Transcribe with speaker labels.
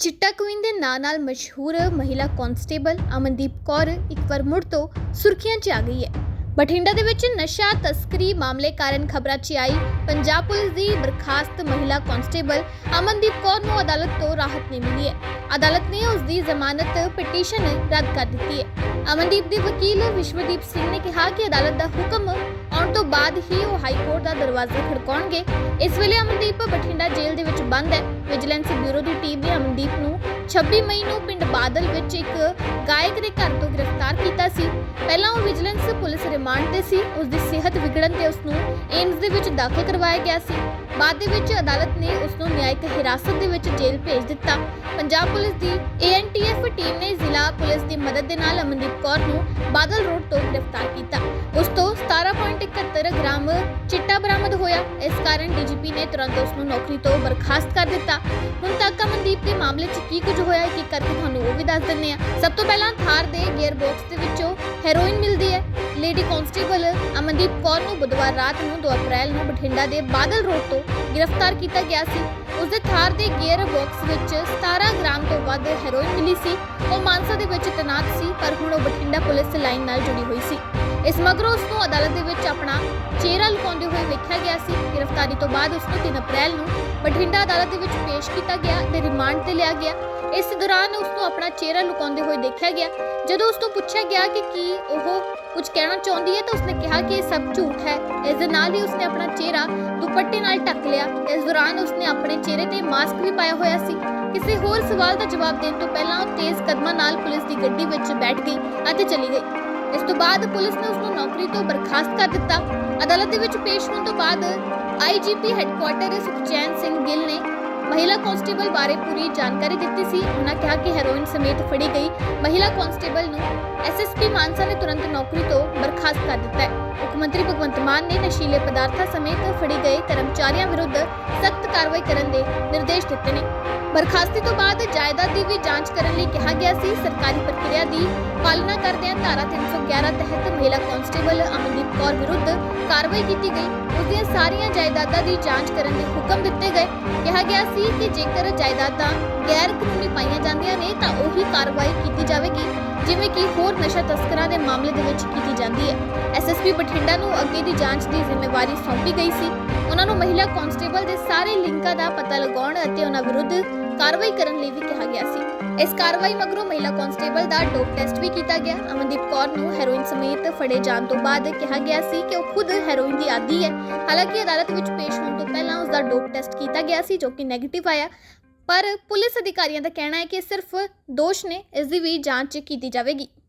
Speaker 1: ਚਿੱਟਾ ਕੁਈਨ ਦੇ ਨਾਂ ਨਾਲ ਮਸ਼ਹੂਰ ਮਹਿਲਾ ਕਾਂਸਟੇਬਲ ਅਮਨਦੀਪ ਕੌਰ ਇੱਕ ਵਾਰ ਮੁੜ ਤੋਂ ਸੁਰਖੀਆਂ 'ਚ ਆ ਗਈ ਹੈ। ਬਠਿੰਡਾ ਦੇ ਵਿੱਚ ਨਸ਼ਾ ਤਸਕਰੀ ਮਾਮਲੇ ਕਾਰਨ ਖਬਰਾਂ 'ਚ ਆਈ ਪੰਜਾਬ ਪੁਲਿਸ ਦੀ ਬਰਖਾਸਤ ਮਹਿਲਾ ਕਾਂਸਟੇਬਲ ਅਮਨਦੀਪ ਕੌਰ ਨੂੰ ਅਦਾਲਤ ਤੋਂ ਰਾਹਤ ਨਹੀਂ ਮਿਲੀ ਹੈ। ਅਦਾਲਤ ਨੇ ਉਸ ਦੀ ਜ਼ਮਾਨਤ ਪਟੀਸ਼ਨ ਰੱਦ ਕਰ ਦਿੱਤੀ ਹੈ। ਅਮਨਦੀਪ ਦੇ ਵਕੀਲ ਵਿਸ਼ਵਦੀਪ ਸਿੰਘ ਨੇ ਕਿਹਾ ਕਿ ਅਦਾਲਤ ਦਾ ਹੁਕਮ ਆਉਣ ਬਾਅਦ ਹੀ ਉਹ ਹਾਈ ਕੋਰਟ ਦਾ ਦਰਵਾਜ਼ਾ ਖੜਕਾਉਣਗੇ। ਇਸ ਵੇਲੇ ਅਮਨਦੀਪ ਬਠਿੰਡਾ ਜੇਲ੍ਹ ਦੇ ਵਿੱਚ ਬੰਦ ਹੈ। ਵਿਜੀਲੈਂਸ ਬਿਊਰੋ ਦੀ ਟੀਮ ਨੇ ਅਮਨਦੀਪ ਨੂੰ 26 ਮਈ ਨੂੰ ਪਿੰਡ ਬਾਦਲ ਵਿੱਚ ਇੱਕ ਗਾਇਕ ਦੇ ਘਰ ਤੋਂ ਗ੍ਰਿਫਤਾਰ ਕੀਤਾ ਸੀ। ਪਹਿਲਾਂ ਉਹ ਵਿਜੀਲੈਂਸ ਪੁਲਿਸ ਰਿਮਾਂਡ ਤੇ ਸੀ। ਉਸ ਦੀ ਸਿਹਤ ਵਿਗੜਨ ਤੇ ਉਸ ਨੂੰ ਏਮਸ ਦੇ ਵਿੱਚ ਦਾਖਲ ਕਰਵਾਇਆ ਗਿਆ ਸੀ। ਬਾਅਦ ਦੇ ਵਿੱਚ ਅਦਾਲਤ ਨੇ ਉਸ ਨੂੰ ਨਿਆਇਕ ਹਿਰਾਸਤ ਦੇ ਵਿੱਚ ਜੇਲ੍ਹ ਭੇਜ ਦਿੱਤਾ। ਪੰਜਾਬ ਪੁਲਿਸ ਦੀ ਏਐਨਟੀਐਫ ਟੀਮ ਨੇ ਜ਼ਿਲ੍ਹਾ ਪੁਲਿਸ ਦੀ ਮਦਦ ਦੇ ਨਾਲ ਅਮਨਦੀਪ ਕੌਰ ਨੂੰ ਬਾਦਲ ਰੋਡ ਤੋਂ ਗ੍ਰਿਫਤਾਰ ਕੀਤਾ। ਉਸ ਤੋਂ 17.71 ਗ੍ਰਾਮ ਚਿੱਟਾ ਬਰਾਮਦ ਹੋਇਆ। ਇਸ ਕਾਰਨ ਡੀਜੀਪੀ ਨੇ ਤੁਰੰਤ ਉਸ ਨੂੰ ਨੌਕਰੀ ਤੋਂ ਬਰਖਾਸਤ ਕਰ ਦਿੱਤਾ। ਹੁਣ ਤੱਕ ਅਮਨਦੀਪ ਦੇ ਮਾਮਲੇ 'ਚ ਕੀ ਕੁਝ ਹੋਇਆ ਇੱਕ ਇੱਕ ਕਰਕੇ ਤੁਹਾਨੂੰ ਉਹ ਵੀ ਦੱਸ ਦਿੰਦੇ ਆ ਸਭ ਤੋਂ ਪਹਿਲਾਂ ਥਾਰ ਦੇ ਗੇਅਰ ਬਾਕਸ ਦੇ ਵਿੱਚੋਂ ਹੈਰੋਇਨ ਮਿਲਦੀ ਹੈ। ਲੇਡੀ ਕਾਂਸਟੇਬਲ ਅਮਨਦੀਪ ਕੌਰ ਨੂੰ ਬੁੱਧਵਾਰ ਰਾਤ ਨੂੰ 2 ਅਪ੍ਰੈਲ ਨੂੰ ਬਠਿੰਡਾ ਦੇ ਬਾਦਲ ਰੋਡ ਤੋਂ ਗ੍ਰਿਫਤਾਰ ਕੀਤਾ ਗਿਆ ਸੀ। ਉਸ ਦੇ ਥਾਰ ਦੇ ਗੇਅਰ ਬਾਕਸ ਵਿੱਚ 17 ਗ੍ਰਾਮ ਤੋਂ ਵੱਧ ਹੈਰੋਇਨ ਮਿਲੀ ਸੀ। ਉਹ ਮਾਨਸਾ ਦੇ ਵਿੱਚ ਤੈਨਾਤ ਸੀ, ਪਰ ਹੁਣ ਉਹ ਬਠਿੰਡਾ ਪੁਲਿਸ ਲਾਈਨ ਨਾਲ ਜੁੜੀ ਹੋਈ ਸੀ। ਇਸ ਮਗਰੋਂ ਉਸ ਨੂੰ ਅਦਾਲਤ ਦੇ ਵਿੱਚ ਆਪਣਾ ਚਿਹਰਾ ਲੁਕਾਉਂਦੇ ਹੋਏ ਵੇਖਿਆ ਗਿਆ ਸੀ। ਗ੍ਰਿਫਤਾਰੀ ਤੋਂ ਬਾਅਦ ਉਸ ਨੂੰ 3 ਅਪ੍ਰੈਲ ਨੂੰ ਬਠਿੰਡਾ ਅਦਾਲਤ ਦੇ ਵਿੱਚ ਪੇਸ਼ ਕੀਤਾ ਗਿਆ ਤੇ ਰਿਮਾਂਡ ਤੇ ਲਿਆ ਗਿਆ। ਇਸ ਦੌਰਾਨ ਉਸ ਨੂੰ ਆਪਣਾ ਚਿਹਰਾ ਲੁਕਾਉਂਦੇ ਹੋਏ ਦੇਖਿਆ ਗਿਆ। ਜਦੋਂ ਉਸ ਤੋਂ ਪੁੱਛਿਆ ਗਿਆ ਕਿ ਕੀ ਉਹ ਕੁਝ ਕਹਿਣਾ ਚਾਹੁੰਦੀ ਹੈ ਤਾਂ ਉਸਨੇ ਕਿਹਾ ਕਿ ਇਹ ਸਭ ਝੂਠ ਹੈ। ਇਸ ਦੇ ਨਾਲ ਹੀ ਉਸਨੇ ਆਪਣਾ ਚਿਹਰਾ ਦੁਪੱਟੇ ਨਾਲ ਢੱਕ ਲਿਆ। ਇਸ ਦੌਰਾਨ ਉਸਨੇ ਆਪਣੇ ਚਿਹਰੇ ਤੇ ਮਾਸਕ ਵੀ ਪਾਇਆ ਹੋਇਆ ਸੀ। ਕਿਸੇ ਹੋਰ ਸਵਾਲ ਦਾ ਜਵਾਬ ਦੇਣ ਤੋਂ ਪਹਿਲਾਂ ਉਹ ਤੇਜ਼ ਕਦਮਾਂ ਨਾਲ ਪੁਲਿਸ ਦੀ ਗੱਡੀ ਵਿੱਚ ਬੈਠ ਗਈ ਅਤੇ ਚਲੀ ਗਈ। ਇਸ ਤੋਂ ਬਾਅਦ ਪੁਲਿਸ ਨੇ ਉਸ ਨੂੰ ਨੌਕਰੀ ਤੋਂ ਬਰਖਾਸਤ ਕਰ ਦਿੱਤਾ। ਅਦਾਲਤ ਦੇ ਵਿੱਚ ਪੇਸ਼ ਹੋਣ ਤੋਂ ਬਾਅਦ ਆਈਜੀਪੀ ਹੈੱਡਕੁਆਰਟਰ ਸੁਖਚੈਨ ਸਿੰਘ ਗਿੱਲ ਨੇ ਮਹਿਲਾ ਕਾਂਸਟੇਬਲ ਬਾਰੇ ਪੂਰੀ ਜਾਣਕਾਰੀ ਦਿੱਤੀ ਸੀ। ਉਹਨਾਂ ਕਿਹਾ ਕਿ ਹੈਰੋਇਨ ਸਮੇਤ ਫੜੀ ਗਈ ਮਹਿਲਾ ਕਾਂਸਟੇਬਲ ਨੂੰ ਐਸਐਸਪੀ ਮਾਨਸਾ ਨੇ ਤੁਰੰਤ ਨੌਕਰੀ ਤੋਂ ਬਰਖਾਸਤ ਕਰ ਦਿੱਤਾ ਹੈ। ਮੁੱਖ ਮੰਤਰੀ ਭਗਵੰਤ ਮਾਨ ਨੇ ਨਸ਼ੀਲੇ ਪਦਾਰਥਾਂ ਸਮੇਤ ਫੜੀ ਗਏ ਕਰਮਚਾਰੀਆਂ ਵਿਰੁੱਧ ਸਖਤ ਕਾਰਵਾਈ ਕਰਨ ਦੇ ਨਿਰਦੇਸ਼ ਦਿੱਤੇ ਨੇ। ਬਰਖਾਸਤੀ ਤੋਂ ਬਾਅਦ ਜਾਇਦਾਦ ਦੀ ਵੀ ਜਾਂਚ ਕਰਨ ਲਈ ਕਿਹਾ ਗਿਆ ਸੀ। ਸਰਕਾਰੀ ਪ੍ਰਕਿਰਿਆ ਦੀ ਪਾਲਣਾ ਕਰਦਿਆਂ ਧਾਰਾ 311 ਤਹਿਤ ਮਹਿਲਾ ਕਾਂਸਟੇਬਲ ਅਮਨਦੀਪ ਕੌਰ ਵਿਰੁੱਧ ਕਾਰਵਾਈ ਕੀਤੀ ਗਈ। ਉਸ ਦੀਆਂ ਸਾਰੀਆਂ ਜਾਇਦਾਦਾਂ ਦੀ ਜਾਂਚ ਕਰਨ ਦੇ ਹੁਕਮ ਦਿੱਤੇ ਗਏ। ਕਿਹਾ ਗਿਆ ਸੀ ਕਿ ਜੇਕਰ ਜਾਇਦਾਦਾਂ ਗੈਰ ਕਾਨੂੰਨੀ ਪਾਈਆਂ ਜਾਂਦੀਆਂ ਨੇ ਤਾਂ ਉਹੀ ਕਾਰਵਾਈ ਕੀਤੀ ਜਾਵੇਗੀ, ਜਿਵੇਂ ਕਿ ਹੋਰ ਨਸ਼ਾ ਤਸਕਰਾਂ ਦੇ ਮਾਮਲੇ ਦੇ ਵਿੱਚ ਕੀਤੀ ਜਾਂਦੀ ਹੈ। ਐਸਐਸਪੀ ਬਠਿੰਡਾ ਨੂੰ ਅੱਗੇ ਦੀ ਜਾਂਚ ਦੀ ਜ਼ਿੰਮੇਵਾਰੀ ਸੌਂਪੀ ਗਈ ਸੀ। ਉਹਨਾਂ ਨੂੰ ਮਹਿਲਾ ਕਾਂਸਟੇਬਲ ਦੇ ਸਾਰੇ ਲਿੰਕਾਂ ਦਾ ਪਤਾ ਲਗਾਉਣ ਅਤੇ ਉਹਨਾਂ ਵਿਰੁੱਧ ਕਾਰਵਾਈ ਕਰਨ ਲਈ ਵੀ ਕਿਹਾ ਗਿਆ ਸੀ। ਇਸ ਕਾਰਵਾਈ ਮਗਰੋਂ ਮਹਿਲਾ ਕਾਂਸਟੇਬਲ ਦਾ ਡੋਪ ਟੈਸਟ ਵੀ ਕੀਤਾ ਗਿਆ। ਅਮਨਦੀਪ ਕੌਰ ਨੂੰ ਹੈਰੋਇਨ ਸਮੇਤ ਫੜੇ ਜਾਣ ਤੋਂ ਬਾਅਦ ਕਿਹਾ ਗਿਆ ਸੀ ਕਿ ਉਹ ਖੁਦ ਹੈਰੋਇਨ ਦੀ ਆਦੀ ਹੈ। ਹਾਲਾਂਕਿ ਅਦਾਲਤ ਵਿੱਚ ਪੇਸ਼ ਹੋਣ ਤੋਂ ਪਹਿਲਾਂ ਉਸ ਦਾ ਡੋਪ ਟੈਸਟ ਕੀਤਾ ਗਿਆ ਸੀ, ਜੋ ਕਿ ਨੈਗੇਟਿਵ ਆਇਆ। ਪਰ ਪੁਲਿਸ ਅਧਿਕਾਰੀਆਂ ਦਾ ਕਹਿਣਾ ਹੈ ਕਿ ਸਿਰਫ ਦੋਸ਼ ਨੇ, ਇਸ ਦੀ ਵੀ ਜਾਂਚ ਕੀਤੀ ਜਾਵੇਗੀ।